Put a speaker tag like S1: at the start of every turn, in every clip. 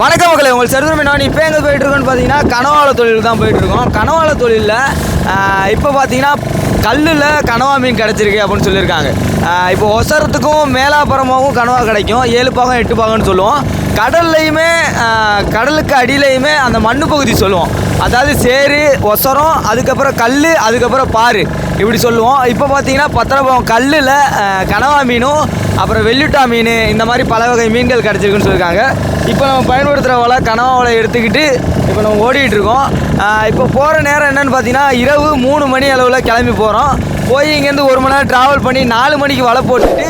S1: வணக்கம் மக்களே உங்கள் செருதுமே நான் இப்போ எங்கே போயிட்டுருக்கோம்னு பார்த்தீங்கன்னா கனவாள தொழில் தான் போயிட்டுருக்கோம் கனவாள தொழிலில் இப்போ பார்த்தீங்கன்னா கல்லில் கனவா மீன் கிடச்சிருக்கு அப்படின்னு சொல்லியிருக்காங்க. இப்போ ஒசரத்துக்கும் மேலாப்புறமாகவும் கனவா கிடைக்கும். ஏழு பாகம் எட்டு பாகம்னு சொல்லுவோம். கடல்லையுமே கடலுக்கு அடியிலையுமே அந்த மண்ணு பகுதி சொல்லுவோம். அதாவது சேரு ஒசரம் அதுக்கப்புறம் கல் அதுக்கப்புறம் பாரு இப்படி சொல்லுவோம். இப்போ பார்த்தீங்கன்னா பத்திரபாவம் கல்லில் கனவா மீனும் அப்புறம் வெள்ளிட்டா மீன் இந்த மாதிரி பல வகை மீன்கள் கிடச்சிருக்குன்னு சொல்லியிருக்காங்க. இப்போ நம்ம பயன்படுத்துகிற வலை கனவா வலை எடுத்துக்கிட்டு இப்போ நம்ம ஓடிட்டு இருக்கோம் இப்போ போகிற நேரம் என்னன்னு பார்த்தீங்கன்னா இரவு மூணு மணி அளவில் கிளம்பி போகிறோம் போய் இங்கேருந்து ஒரு மணி நேரம் ட்ராவல் பண்ணி நாலு மணிக்கு வலை போட்டுட்டு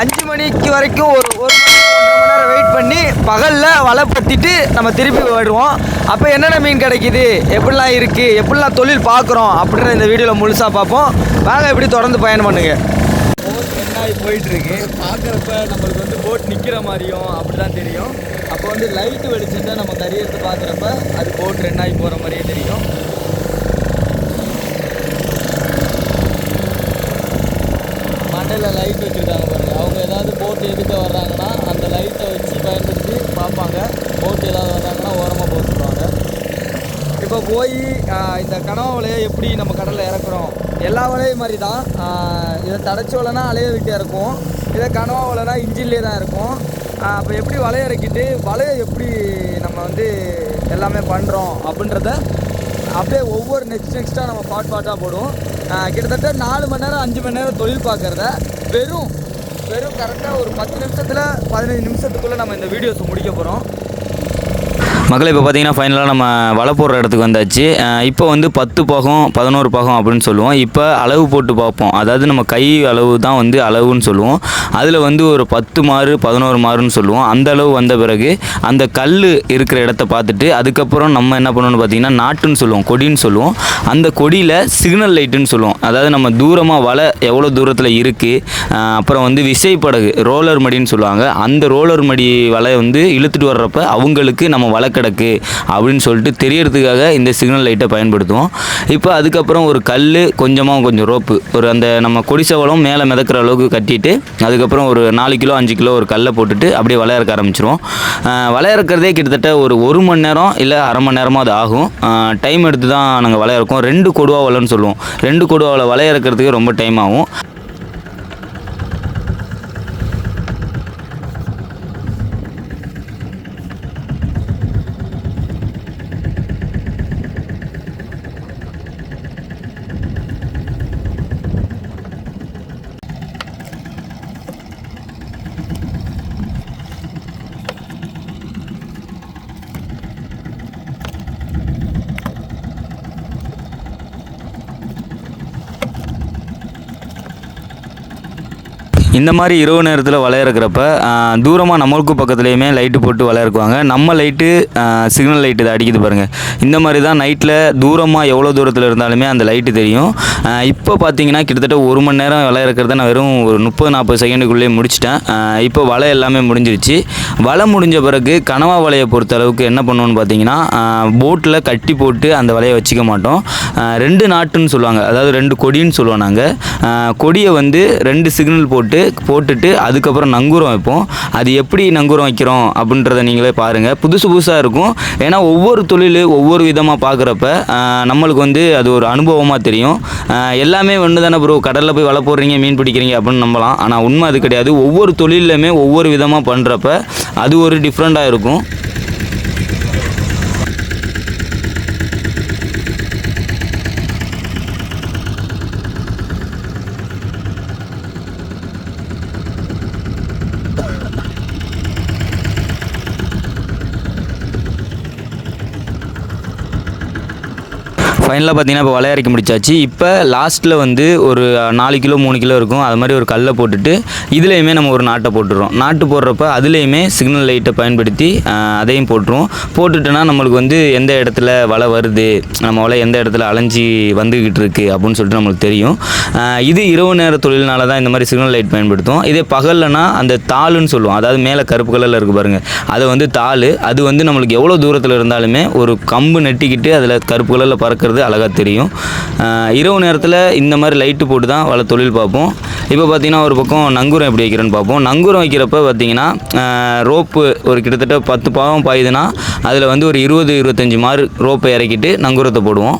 S1: அஞ்சு மணிக்கு வரைக்கும் ஒரு ஒரு மணி ஒன்றரை மணி நேரம் வெயிட் பண்ணி பகலில் வலை பற்றிட்டு நம்ம திருப்பி வருவோம். அப்போ என்னென்ன மீன் கிடைக்குது? எப்படிலாம் இருக்குது எப்படிலாம் தொழில் பார்க்குறோம்? அப்படின்ற இந்த வீடியோவில் முழுசாக பார்ப்போம். வாங்க எப்படி தொடர்ந்து பயணம் பண்ணுங்கள் போட் போயிட்டுருக்கு. பார்க்குறப்ப நம்மளுக்கு வந்து போட் நிற்கிற மாதிரியும் அப்படி தான் தெரியும். அப்போ வந்து லைட்டு வெளிச்சத்தை நம்ம கரியத்தை பார்க்குறப்ப அது போட் ரெண்டாகி போகிற மாதிரியே தெரியும். மண்டையில் லைட் வச்சுருக்காங்க பாருங்க. அவங்க ஏதாவது போட்டு எதுக்க வர்றாங்கன்னா அந்த லைட்டை வச்சு பயன்படுத்தி பார்ப்பாங்க. போட் ஏதாவது வர்றாங்கன்னா ஓரமாக இப்போ போய் இந்த கனவா வலையை எப்படி நம்ம கடலில் இறக்குறோம்? எல்லா வலையும் மாதிரி தான். இதை தடைச்சி வலைனா அலைய விட்டு இறக்கும் இதை கனவா வலைனா இன்ஜின்லேயே தான் இருக்கும். அப்போ எப்படி வலையை இறக்கிட்டு வலையை எப்படி நம்ம வந்து எல்லாமே பண்ணுறோம் அப்படின்றத அப்படியே ஒவ்வொரு நெக்ஸ்ட் நெக்ஸ்ட்டாக நம்ம பாட் பாட்டாக போடுவோம். கிட்டத்தட்ட நாலு மணி நேரம் அஞ்சு மணி நேரம் தொழில் பார்க்குறத வெறும் வெறும் கரெக்டாக ஒரு பத்து நிமிஷத்தில் பதினஞ்சு நிமிஷத்துக்குள்ளே நம்ம இந்த வீடியோஸ் முடிக்க போகிறோம்
S2: மக்களை இப்போ பார்த்தீங்கன்னா ஃபைனலாக நம்ம வலை போடுற இடத்துக்கு வந்தாச்சு. இப்போ வந்து பத்து பாகம் பதினோரு பாகம் அப்படின்னு சொல்லுவோம். இப்போ அளவு போட்டு பார்ப்போம். அதாவது நம்ம கை அளவு தான் வந்து அளவுன்னு சொல்லுவோம். அதில் வந்து ஒரு பத்து மாறு பதினோரு மாறுன்னு சொல்லுவோம். அந்த அளவு வந்த பிறகு அந்த கல் இருக்கிற இடத்த பார்த்துட்டு அதுக்கப்புறம் நம்ம என்ன பண்ணணும்னு பார்த்தீங்கன்னா நாட்டுன்னு சொல்லுவோம் கொடின்னு சொல்லுவோம். அந்த கொடியில் சிக்னல் லைட்டுன்னு சொல்லுவோம். அதாவது நம்ம தூரமாக வலை எவ்வளோ தூரத்தில் இருக்குது அப்புறம் வந்து விசைப்படகு ரோலர் மடின்னு சொல்லுவாங்க. அந்த ரோலர் மடி வலை வந்து இழுத்துட்டு வர்றப்ப அவங்களுக்கு நம்ம வலை கிடக்கு அப்படின்னு சொல்லிட்டு தெரியறதுக்காக இந்த சிக்னல் லைட்டை பயன்படுத்துவோம். இப்போ அதுக்கப்புறம் ஒரு கல் கொஞ்சமாக கொஞ்சம் ரோப்பு. ஒரு அந்த நம்ம கொடிசவளம் மேலே மிதக்கிற அளவுக்கு கட்டிட்டு அதுக்கப்புறம் ஒரு நாலு கிலோ அஞ்சு கிலோ ஒரு கல்லை போட்டுட்டு அப்படியே வளையறக்க ஆரம்பிச்சிருவோம். வளையறக்கிறதே கிட்டத்தட்ட ஒரு ஒரு மணி நேரம் இல்லை அரை மணி நேரமாக அது ஆகும். டைம் எடுத்து தான் நாங்கள் வளையறக்கோம். ரெண்டு கொடுவா வலைன்னு சொல்லுவோம். ரெண்டு கொடுவாவில் வளையறக்கிறதுக்கு ரொம்ப டைம் ஆகும். இந்த மாதிரி இரவு நேரத்தில் வலை இறக்குறப்ப தூரமாக நம்மளுக்கு பக்கத்துலேயுமே லைட்டு போட்டு வலை இறக்குவாங்க நம்ம லைட்டு சிக்னல் லைட்டு இதை அடிக்குது பாருங்கள் இந்த மாதிரி தான் நைட்டில் தூரமாக எவ்வளோ தூரத்தில் இருந்தாலுமே அந்த லைட்டு தெரியும். இப்போ பார்த்தீங்கன்னா கிட்டத்தட்ட ஒரு மணி நேரம் வலை இறக்கிறத நான் வெறும் ஒரு முப்பது நாற்பது செகண்டுக்குள்ளேயே முடிச்சிட்டேன். இப்போ வலை எல்லாமே முடிஞ்சிருச்சு. வலை முடிஞ்ச பிறகு கனவா வலையை பொறுத்த அளவுக்கு என்ன பண்ணுவோன்னு பார்த்தீங்கன்னா போட்டில் கட்டி போட்டு அந்த வலையை வச்சுக்க மாட்டோம். ரெண்டு நாட்டுன்னு சொல்லுவாங்க. அதாவது ரெண்டு கொடின்னு சொல்லுவோம் நாங்கள் கொடியை வந்து ரெண்டு சிக்னல் போட்டு போட்டுட்டு அதுக்கப்புறம் நங்கூரம் வைப்போம். அது எப்படி நங்கூரம் வைக்கிறோம் அப்படின்றத நீங்களே பாருங்கள் புதுசு புதுசாக இருக்கும். ஏன்னா ஒவ்வொரு தொழில் ஒவ்வொரு விதமாக பார்க்குறப்ப நம்மளுக்கு வந்து அது ஒரு அனுபவமாக தெரியும். எல்லாமே ஒன்று தானே ப்ரோ கடலில் போய் வலை போடுறீங்க மீன் பிடிக்கிறீங்க அப்படின்னு நம்பலாம். ஆனால் உண்மை அது கிடையாது. ஒவ்வொரு தொழிலையுமே ஒவ்வொரு விதமாக பண்ணுறப்ப அது ஒரு டிஃப்ரெண்ட்டாக இருக்கும். ஃபைனலாக பார்த்தீங்கன்னா இப்போ வலை முடிச்சாச்சு. இப்போ லாஸ்ட்டில் வந்து ஒரு நாலு கிலோ மூணு கிலோ இருக்கும். அது மாதிரி ஒரு கல்லை போட்டுட்டு இதுலேயுமே நம்ம ஒரு நாட்டை போட்டுடுறோம். நாட்டு போடுறப்ப அதுலேயுமே சிக்னல் லைட்டை பயன்படுத்தி அதையும் போட்டுருவோம். போட்டுட்டோன்னா நம்மளுக்கு வந்து எந்த இடத்துல வலை வருது நம்ம வலை எந்த இடத்துல அலைஞ்சி வந்துக்கிட்டு இருக்குது அப்படின்னு சொல்லிட்டு நம்மளுக்கு தெரியும். இது இரவு நேர தொழில்னால தான் இந்த மாதிரி சிக்னல் லைட் பயன்படுத்துவோம். இதே பகல்லனா அந்த தாளுன்னு சொல்லுவோம். அதாவது மேலே கருப்பு கலரில் இருக்குது பாருங்கள் அது வந்து தாள். அது வந்து நம்மளுக்கு எவ்வளோ தூரத்தில் இருந்தாலுமே ஒரு கம்பு நெட்டிக்கிட்டு அதில் கருப்பு கலரில் பறக்கிறது அழகாக தெரியும். இரவு நேரத்தில் இந்த மாதிரி லைட்டு போட்டு தான் வள தொழில் பார்ப்போம். இப்போ பார்த்திங்கன்னா ஒரு பக்கம் நங்கூரம் எப்படி வைக்கிறேன்னு பார்ப்போம். நங்கூரம் வைக்கிறப்ப பார்த்தீங்கன்னா ரோப்பு ஒரு கிட்டத்தட்ட பத்து பாவம் பாயுதுன்னா அதில் வந்து ஒரு இருபது இருபத்தஞ்சி மாறு ரோப்பை இறக்கிட்டு நங்கூரத்தை போடுவோம்.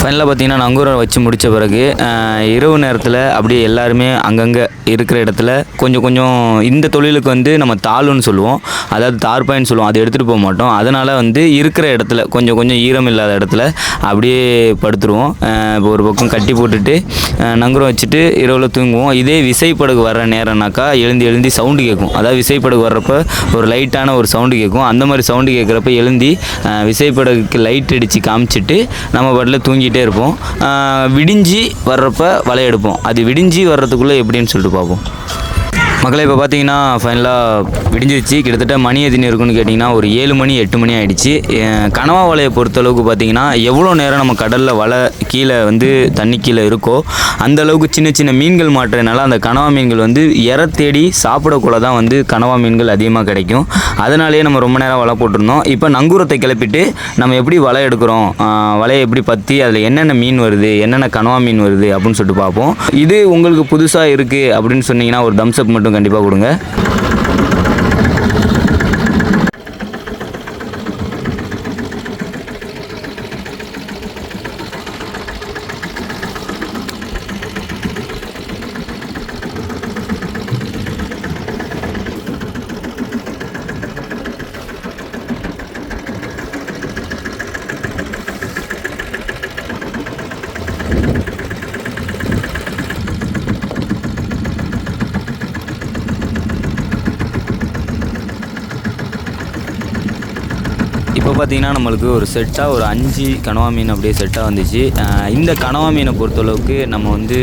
S2: ஃபைனலாக பார்த்தீங்கன்னா நங்கூரம் வச்சு முடித்த பிறகு இரவு நேரத்தில் அப்படியே எல்லாருமே அங்கங்கே இருக்கிற இடத்துல கொஞ்சம் கொஞ்சம் இந்த தொழிலுக்கு வந்து நம்ம தாளுன்னு சொல்லுவோம். அதாவது தார்பாயின்னு சொல்லுவோம். அதை எடுத்துகிட்டு போக மாட்டோம். அதனால் வந்து இருக்கிற இடத்துல கொஞ்சம் கொஞ்சம் ஈரம் இல்லாத இடத்துல அப்படியே படுத்துருவோம். இப்போ ஒரு பக்கம் கட்டி போட்டுட்டு நங்குரம் நங்கூரம் வச்சுட்டு இரவில் தூங்குவோம். இதே விசைப்படகு வர்ற நேரம்னாக்கா எழுந்தி எழுந்தி சவுண்டு கேட்கும். அதாவது விசைப்படகு வர்றப்ப ஒரு லைட்டான ஒரு சவுண்டு கேட்கும். அந்த மாதிரி சவுண்டு கேட்குறப்ப எழுந்தி விசைப்படகுக்கு லைட் அடித்து காமிச்சிட்டு நம்ம பாட்டில் தூங்கிட்டே இருப்போம். விடிஞ்சு விடிஞ்சி வர்றப்ப வலை எடுப்போம் அது விடிஞ்சி வர்றதுக்குள்ளே எப்படின்னு சொல்லிட்டு பார்ப்போம். மக்களை இப்போ பார்த்தீங்கன்னா ஃபைனலாக விடிஞ்சிருச்சு. கிட்டத்தட்ட மணி எத்தனை இருக்குன்னு கேட்டிங்கன்னா ஒரு ஏழு மணி எட்டு மணி ஆகிடுச்சு கனவா வலையை பொறுத்தளவுக்கு பார்த்தீங்கன்னா எவ்வளோ நேரம் நம்ம கடலில் வலை கீழே வந்து தண்ணி கீழே இருக்கோ அந்த அளவுக்கு சின்ன சின்ன மீன்கள் மாட்டுறதுனால அந்த கனவா மீன்கள் வந்து இற தேடி சாப்பிடக்குள்ள தான் வந்து கனவா மீன்கள் அதிகமாக கிடைக்கும். அதனாலேயே நம்ம ரொம்ப நேரம் வலை போட்டிருந்தோம். இப்போ நங்கூரத்தை கிளப்பிட்டு நம்ம எப்படி வலை எடுக்கிறோம்? வலையை எப்படி பற்றி அதில் என்னென்ன மீன் வருது என்னென்ன கனவா மீன் வருது அப்படின்னு சொல்லிட்டு பார்ப்போம். இது உங்களுக்கு புதுசாக இருக்குது அப்படின்னு சொன்னீங்கன்னா ஒரு தம்ஸ்அப் மட்டும் கண்டிப்பாக கொடுங்க. பார்த்தீங்கன்னா நம்மளுக்கு ஒரு செட்டாக ஒரு அஞ்சு கனவா மீன் அப்படியே செட்டாக வந்துச்சு. இந்த கனவா மீனை பொறுத்தளவுக்கு நம்ம வந்து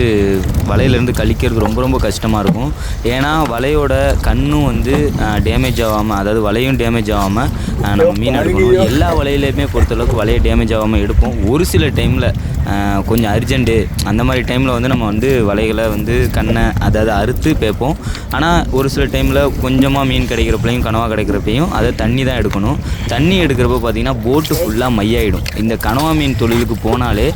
S2: வலையிலேருந்து கழிக்கிறது ரொம்ப ரொம்ப கஷ்டமாக இருக்கும். ஏன்னா வலையோட கண்ணும் வந்து டேமேஜ் ஆகாமல் அதாவது வலையும் டேமேஜ் ஆகாமல் நம்ம மீன் எடுக்கணும். எல்லா வலையிலையுமே பொறுத்தளவுக்கு வலையை டேமேஜ் ஆகாமல் எடுப்போம். ஒரு சில டைமில் கொஞ்சம் அர்ஜென்ட்டு. அந்த மாதிரி டைமில் வந்து நம்ம வந்து வலைகளை வந்து கண்ணை அதாவது அறுத்து பேப்போம். ஆனால் ஒரு சில டைமில் கொஞ்சமாக மீன் கிடைக்கிறப்பையும் கனவா கிடைக்கிறப்பையும் அதை தண்ணி தான் எடுக்கணும். தண்ணி எடுக்கிறப்ப பார்த்தீங்கன்னா போட்டு ஃபுல்லாக மையாயிடும். இந்த கனவா மீன் தொழிலுக்கு போனாலே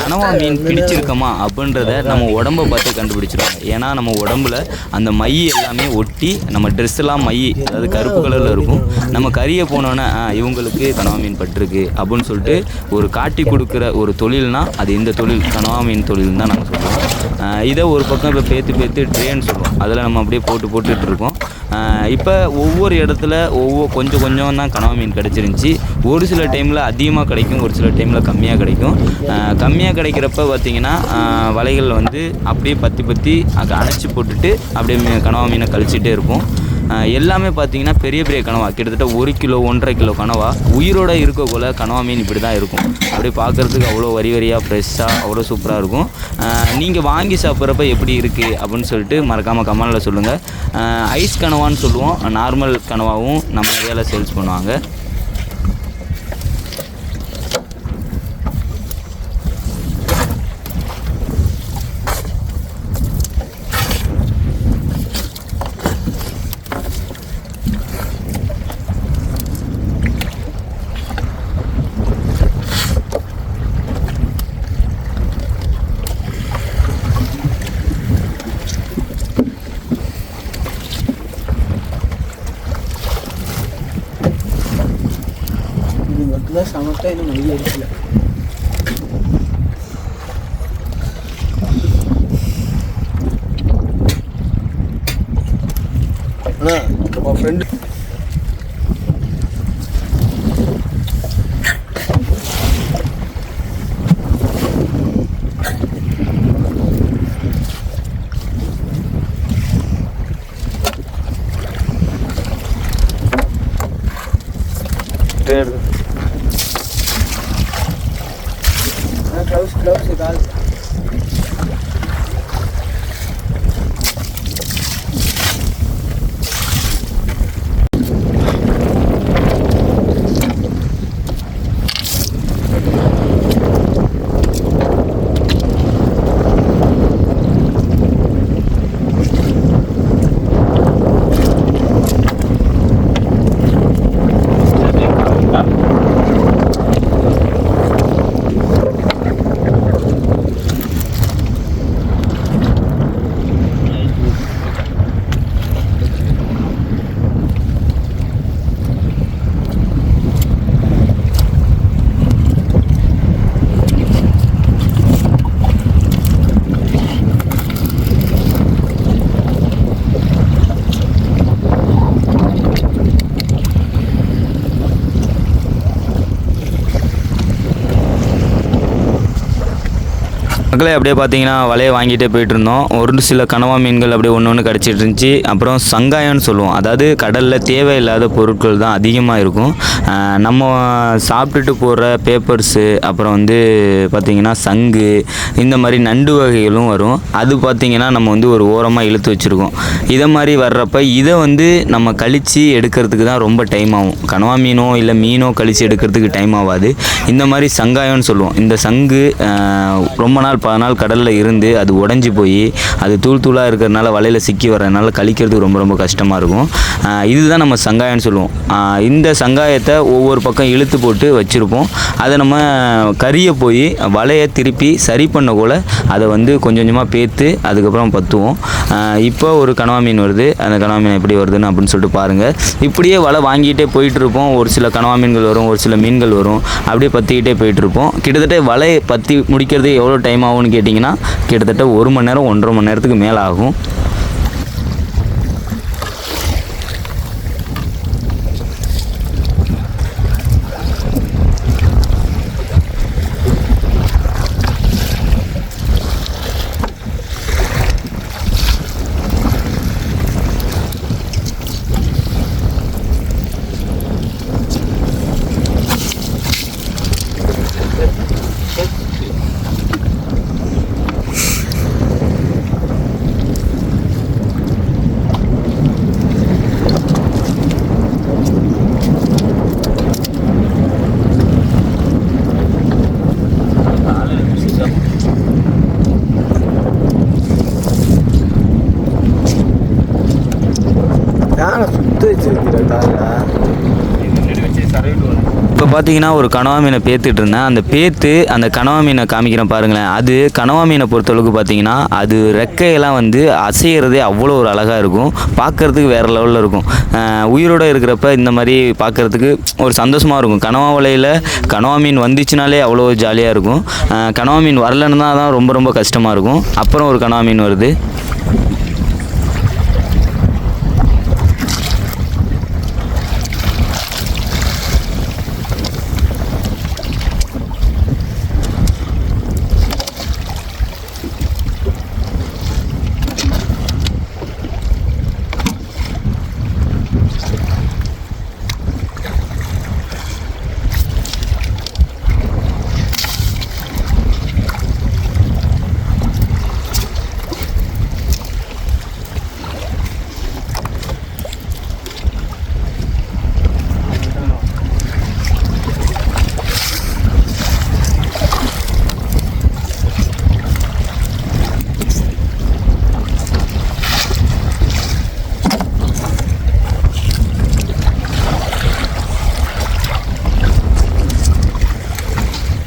S2: கனவா மீன் பிடிச்சிருக்கோமா அப்படின்றத நம்ம உடம்பை பார்த்து கண்டுபிடிச்சிடும் ஏன்னா நம்ம உடம்புல அந்த மை எல்லாமே ஒட்டி நம்ம ட்ரெஸ்ஸெல்லாம் மை அதாவது கருப்பு கலரில் இருக்கும். நம்ம கறியை போனோன்னே இவங்களுக்கு கனவா மீன் பட்டிருக்கு. அப்படின்னு சொல்லிட்டு ஒரு காட்டி கொடுக்குற ஒரு தொழில் தொழில்னா அது இந்த தொழில்? கனவா மீன் தொழில் தான் நாங்கள் சொல்லுவோம் இதை ஒரு பக்கம் இப்போ பேத்து பேத்து ட்ரேன்னு சொல்லுவோம் அதில் நம்ம அப்படியே போட்டு போட்டுட்டு இருக்கோம். இப்போ ஒவ்வொரு இடத்துல ஒவ்வொரு கொஞ்சம் கொஞ்சம் தான் கனவா மீன் கிடச்சிருந்துச்சி. ஒரு சில டைமில் அதிகமாக கிடைக்கும் ஒரு சில டைமில் கம்மியாக கிடைக்கும். கம்மியாக கிடைக்கிறப்ப பார்த்தீங்கன்னா வலைகள் வந்து அப்படியே பற்றி பற்றி அதை அணைச்சி போட்டுட்டு அப்படியே கனவா மீனை கழிச்சிட்டே இருப்போம். எல்லாமே பார்த்தீங்கன்னா பெரிய பெரிய கனவா. கிட்டத்தட்ட ஒரு கிலோ ஒன்றரை கிலோ கனவா. உயிரோட இருக்கக்குள்ள கனவா மீன் இப்படி தான் இருக்கும். அப்படியே பார்க்குறதுக்கு அவ்வளோ வரி வரியாக ஃப்ரெஷ்ஷாக அவ்வளோ சூப்பராக இருக்கும். நீங்கள் வாங்கி சாப்பிட்றப்ப எப்படி இருக்குது அப்படின்னு சொல்லிட்டு மறக்காமல் கமெண்டில் சொல்லுங்கள் ஐஸ் கனவான்னு சொல்லுவோம். நார்மல் கனவாவும் நம்ம ஏரியாவில் சேல்ஸ் பண்ணுவாங்க.
S3: ഔട്ടായിരുന്നു മൈ വിചാരിച്ചില്ല ഫ്രണ്ട്
S2: மக்களே அப்படியே பார்த்தீங்கன்னா வலையை வாங்கிட்டே போயிட்டு இருந்தோம் ஒரு சில கனவா மீன்கள் அப்படியே ஒன்று ஒன்று கிடச்சிட்டு இருந்துச்சு. அப்புறம் சங்காயம்னு சொல்லுவோம். அதாவது கடலில் தேவையில்லாத பொருட்கள் தான் அதிகமாக இருக்கும். நம்ம சாப்பிட்டுட்டு போடுற பேப்பர்ஸு அப்புறம் வந்து பார்த்திங்கன்னா சங்கு இந்த மாதிரி நண்டு வகைகளும் வரும். அது பார்த்திங்கன்னா நம்ம வந்து ஒரு ஓரமாக இழுத்து வச்சுருக்கோம். இதை மாதிரி வர்றப்ப இதை வந்து நம்ம கழித்து எடுக்கிறதுக்கு தான் ரொம்ப டைம் ஆகும். கனவா மீனோ இல்லை மீனோ கழித்து எடுக்கிறதுக்கு டைம் ஆகாது. இந்த மாதிரி சங்காயம்னு சொல்லுவோம். இந்த சங்கு ரொம்ப நாள் பல நாள் கடலில் இருந்து அது உடஞ்சி போய் அது தூள் தூளாக இருக்கிறதுனால வலையில் சிக்கி வர்றதுனால கழிக்கிறதுக்கு ரொம்ப ரொம்ப கஷ்டமாக இருக்கும். இதுதான் நம்ம சங்காயம்னு சொல்லுவோம். இந்த சங்காயத்தை ஒவ்வொரு பக்கம் இழுத்து போட்டு வச்சுருப்போம். அதை நம்ம கறியை போய் வலையை திருப்பி சரி பண்ண கூட அதை வந்து கொஞ்சம் கொஞ்சமாக பேத்து அதுக்கப்புறம் பற்றுவோம் இப்போ ஒரு கனவா மீன் வருது. அந்த கனவா மீன் எப்படி வருதுன்னு அப்படின்னு சொல்லிட்டு பாருங்கள் இப்படியே வலை வாங்கிட்டே போயிட்டுருப்போம் ஒரு சில கனவா மீன்கள் வரும் ஒரு சில மீன்கள் வரும். அப்படியே பற்றிக்கிட்டே போயிட்டுருப்போம் கிட்டத்தட்ட வலையை பற்றி முடிக்கிறது எவ்வளோ டைம் ஆகும் ஆகும்னு கேட்டிங்கன்னா கிட்டத்தட்ட ஒரு மணி நேரம் ஒன்றரை மணி நேரத்துக்கு மேலே ஆகும்
S3: யானை சுத்த வச்சிருக்கிற காலில்
S2: இப்போ பார்த்தீங்கன்னா ஒரு கனவா மீனை பேத்துட்டு இருந்தேன். அந்த பேத்து அந்த கனவா மீனை காமிக்கிறேன் பாருங்களேன். அது கனவா மீனை பொறுத்தளவுக்கு பார்த்தீங்கன்னா அது ரெக்கையெல்லாம் வந்து அசைகிறதே அவ்வளோ ஒரு அழகாக இருக்கும். பார்க்கறதுக்கு வேறு லெவலில் இருக்கும். உயிரோடு உயிரோட இருக்கிறப்ப இந்த மாதிரி பார்க்கறதுக்கு ஒரு சந்தோஷமாக இருக்கும். கனவா வலையில் கனவா மீன் வந்துச்சுனாலே அவ்வளோ ஜாலியாக இருக்கும். கனவா மீன் வரலன்னு தான் ரொம்ப ரொம்ப கஷ்டமாக இருக்கும். அப்புறம் ஒரு கனவா மீன் வருது.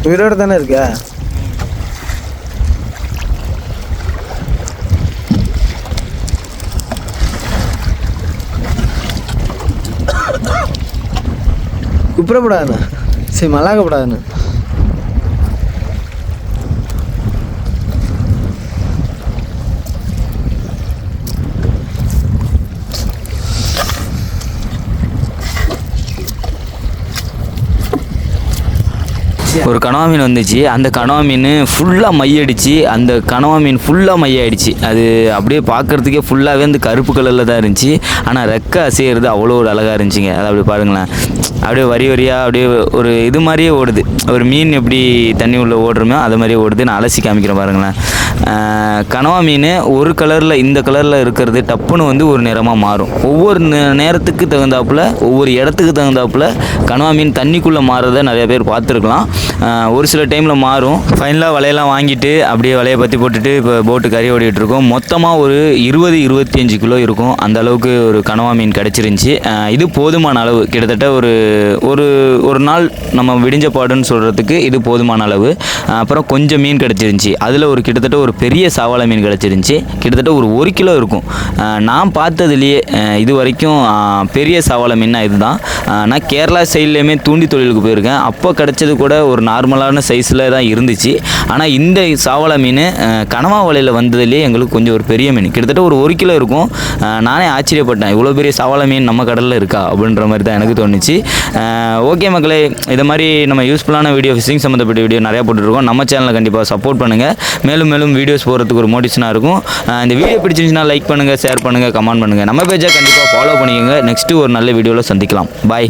S3: உயிரோடு தானே இருக்க? குப்புறப்படாதுண்ணா சரி மல்லாக்கப்படாதுண்ணா
S2: ஒரு கனவா மீன் வந்துச்சு. அந்த கனவா மீன் ஃபுல்லாக மையடிச்சு அந்த கனவா மீன் ஃபுல்லாக மையாயிடுச்சு அது அப்படியே பார்க்குறதுக்கே ஃபுல்லாகவே அந்த கருப்பு கலரில் தான் இருந்துச்சு. ஆனால் ரெக்க அசையிறது அவ்வளோ ஒரு அழகாக இருந்துச்சுங்க. அதை அப்படி பாருங்களேன். அப்படியே வரி வரியாக அப்படியே ஒரு இது மாதிரியே ஓடுது. ஒரு மீன் எப்படி தண்ணி உள்ளே ஓடுறோமோ அது மாதிரியே ஓடுது. நான் அலசி காமிக்கிறேன் பாருங்களேன். கனவா மீன் ஒரு கலரில் இந்த கலரில் இருக்கிறது டப்புன்னு வந்து ஒரு நிறமாக மாறும். ஒவ்வொரு நே- நேரத்துக்கு தகுந்தாப்புல ஒவ்வொரு இடத்துக்கு தகுந்தாப்புல கனவா மீன் தண்ணிக்குள்ளே மாறுறத நிறைய பேர் பார்த்துருக்கலாம். ஒரு சில டைமில் மாறும். ஃபைனலாக வலையெல்லாம் வாங்கிட்டு அப்படியே வலையை பற்றி போட்டுட்டு இப்போ போட்டு கறி ஓடிட்டு இருக்கோம். மொத்தமாக ஒரு இருபது இருபத்தஞ்சு கிலோ இருக்கும். அந்த அளவுக்கு ஒரு கனவா மீன் கிடச்சிருந்துச்சி. இது போதுமான அளவு. கிட்டத்தட்ட ஒரு ஒரு ஒரு நாள் நம்ம விடிஞ்ச பாடுன்னு சொல்கிறதுக்கு இது போதுமான அளவு. அப்புறம் கொஞ்சம் மீன் கிடச்சிருந்துச்சி. அதில் ஒரு கிட்டத்தட்ட ஒரு பெரிய சாவாளை மீன் கிடச்சிருந்துச்சி. கிட்டத்தட்ட ஒரு ஒரு கிலோ இருக்கும். நான் பார்த்ததுலேயே இது வரைக்கும் பெரிய சாவாளை மீன்னா இதுதான். நான் கேரளா சைட்லேயுமே தூண்டி தொழிலுக்கு போயிருக்கேன். அப்போ கிடச்சது கூட ஒரு நார்மலான சைஸில் தான் இருந்துச்சு. ஆனால் இந்த சாவளை மீன் கனவா வலையில் வந்ததுலேயே எங்களுக்கு கொஞ்சம் ஒரு பெரிய மீன். கிட்டத்தட்ட ஒரு ஒரு கிலோ இருக்கும். நானே ஆச்சரியப்பட்டேன். இவ்வளோ பெரிய சாவளை மீன் நம்ம கடலில் இருக்கா? அப்படின்ற மாதிரி தான் எனக்கு தோணுச்சு. ஓகே மக்களே இதை மாதிரி நம்ம யூஸ்ஃபுல்லான வீடியோ ஃபிஷிங் சம்மந்தப்பட்ட வீடியோ நிறையா போட்டுருக்கோம். நம்ம சேனலை கண்டிப்பாக சப்போர்ட் பண்ணுங்கள் மேலும் மேலும் வீடியோஸ் போகிறதுக்கு ஒரு மோட்டிவேஷனாக இருக்கும். இந்த வீடியோ பிடிச்சிருந்துச்சுன்னா லைக் பண்ணுங்கள் ஷேர் பண்ணுங்கள் கமெண்ட் பண்ணுங்கள் நம்ம பேஜை கண்டிப்பாக ஃபாலோ பண்ணிக்கோங்க. நெக்ஸ்ட்டு ஒரு நல்ல வீடியோவில் சந்திக்கலாம். பாய்